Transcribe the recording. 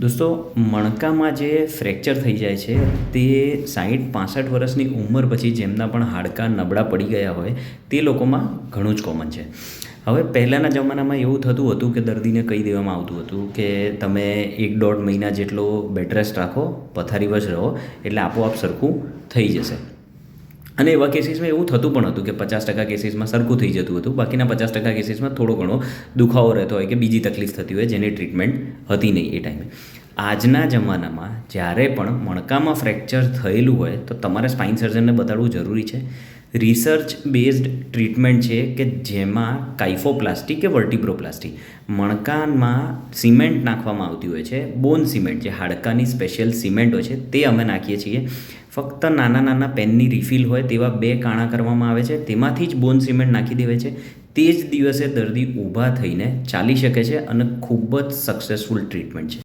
દોસ્તો, મણકામાં જે ફ્રેક્ચર થઈ જાય છે, તે સાઠ પાસઠ વર્ષની ઉંમર પછી જેમના પણ હાડકાં નબળા પડી ગયા હોય, તે લોકોમાં ઘણું જ કોમન છે. હવે પહેલાંના જમાનામાં એવું થતું હતું કે દર્દીને કહી દેવામાં આવતું હતું કે તમે એક દોઢ મહિના જેટલો બેટરેસ્ટ રાખો, પથારીવશ રહો, એટલે આપોઆપ સરખું થઈ જશે. અને એવા કેસીસમાં એવું થતું પણ હતું કે પચાસ ટકા કેસીસમાં સરખું થઈ જતું હતું. બાકીના પચાસ ટકા કેસીસમાં થોડો ઘણો દુખાવો રહેતો હોય કે બીજી તકલીફ થતી હોય જેની ટ્રીટમેન્ટ હતી નહીં એ ટાઈમે આજના જમાનામાં જ્યારે પણ મણકામાં ફ્રેક્ચર થયેલું હોય તો તમારે સ્પાઇન સર્જનને બતાડવું જરૂરી છે. રિસર્ચ બેઝડ ટ્રીટમેન્ટ છે કે જેમાં કાઇફોપ્લાસ્ટી કે વર્ટિબ્રોપ્લાસ્ટી મણકામાં સિમેન્ટ નાખવામાં આવતી હોય છે બોન સિમેન્ટ જે હાડકાની સ્પેશિયલ સિમેન્ટ હોય છે તે અમે નાખીએ છીએ. ફક્ત નાના નાના પેનની રિફિલ હોય તેવા બે કાણા કરવામાં આવે છે, તેમાંથી જ બોન સિમેન્ટ નાખી દેવાય છે. તે જ દિવસે દર્દી ઊભા થઈને ચાલી શકે છે અને ખૂબ જ સક્સેસફુલ ટ્રીટમેન્ટ છે.